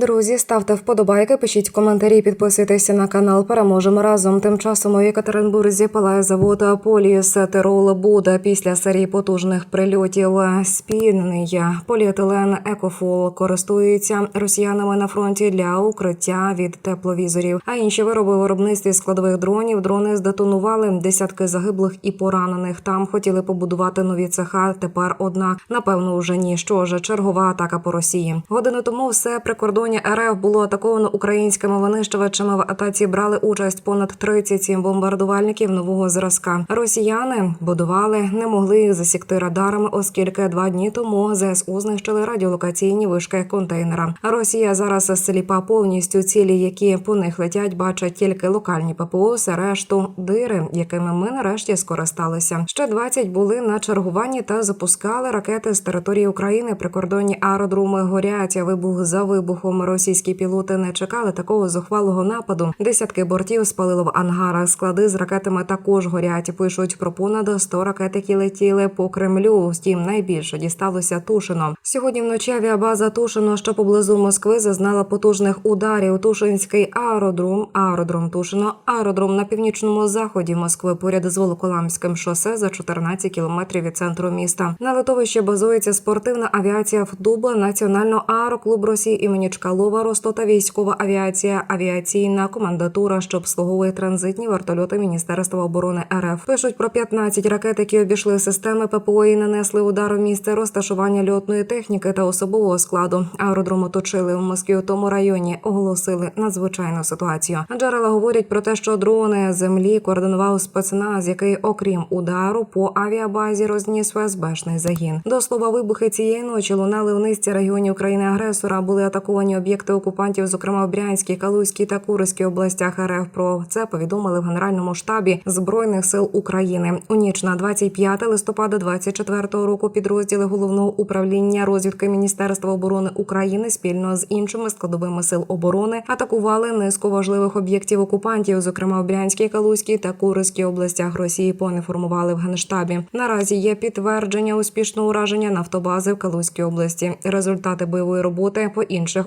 Друзі, ставте вподобайки, пишіть коментарі, підписуйтеся на канал. Переможемо разом. Тим часом у Єкатеринбурзі палає завод Поліс Терол Буда після серії потужних прильотів. Спільний поліетилен Екофол користується росіянами на фронті для укриття від тепловізорів. А інші вироби виробництві складових дронів дрони здетонували десятки загиблих і поранених. Там хотіли побудувати нові цеха. Тепер однак, напевно, вже ні. Що ж, чергова атака по Росії. Годину тому все прикордоння РФ було атаковано українськими винищувачами. В атаці брали участь понад 37 бомбардувальників нового зразка. Росіяни будували, не могли їх засікти радарами, оскільки два дні тому ЗСУ знищили радіолокаційні вишки контейнера. Росія зараз сліпа повністю цілі, які по них летять, бачать тільки локальні ППО, все решту дири, якими ми нарешті скористалися. Ще 20 були на чергуванні та запускали ракети з території України. Прикордонні аеродроми горять. Вибух за вибухом. Російські пілоти не чекали такого зухвалого нападу. Десятки бортів спалило в ангарах. Склади з ракетами також горять. Пишуть про понад 100 ракет, які летіли по Кремлю. Втім, найбільше дісталося Тушино. Сьогодні вночі авіабаза Тушино, що поблизу Москви, зазнала потужних ударів. Тушинський аеродром, аеродром Тушино, аеродром на північному заході Москви, поряд з Волоколамським шосе за 14 кілометрів від центру міста. На литовищі базується спортивна авіація ФДУБА, Національного аероклуб Росії імені Чкалова, Ростота, військова авіація, авіаційна командатура, що обслуговує транзитні вертольоти Міністерства оборони РФ. Пишуть про 15 ракет, які обійшли системи ППО і нанесли удар у місце розташування льотної техніки та особового складу. Аеродром оточили в Москві у тому районі. Оголосили надзвичайну ситуацію. Джерела говорять про те, що дрони землі координував спецназ, який, окрім удару по авіабазі, розніс ФСБшний загін. До слова, вибухи цієї ночі лунали в низці регіонів країни-агресора. Були атаковані об'єкти окупантів, зокрема в Брянській, Калузькій та Курській областях РФ. Про це повідомили в Генеральному штабі збройних сил України. У ніч на 25 листопада 24 року підрозділи головного управління розвідки Міністерства оборони України спільно з іншими складовими сил оборони атакували низку важливих об'єктів окупантів, зокрема в Брянській, Калузькій та Курській областях Росії. Поінформували в генштабі. Наразі є підтвердження успішного ураження нафтобази в Калузькій області. Результати бойової роботи по інших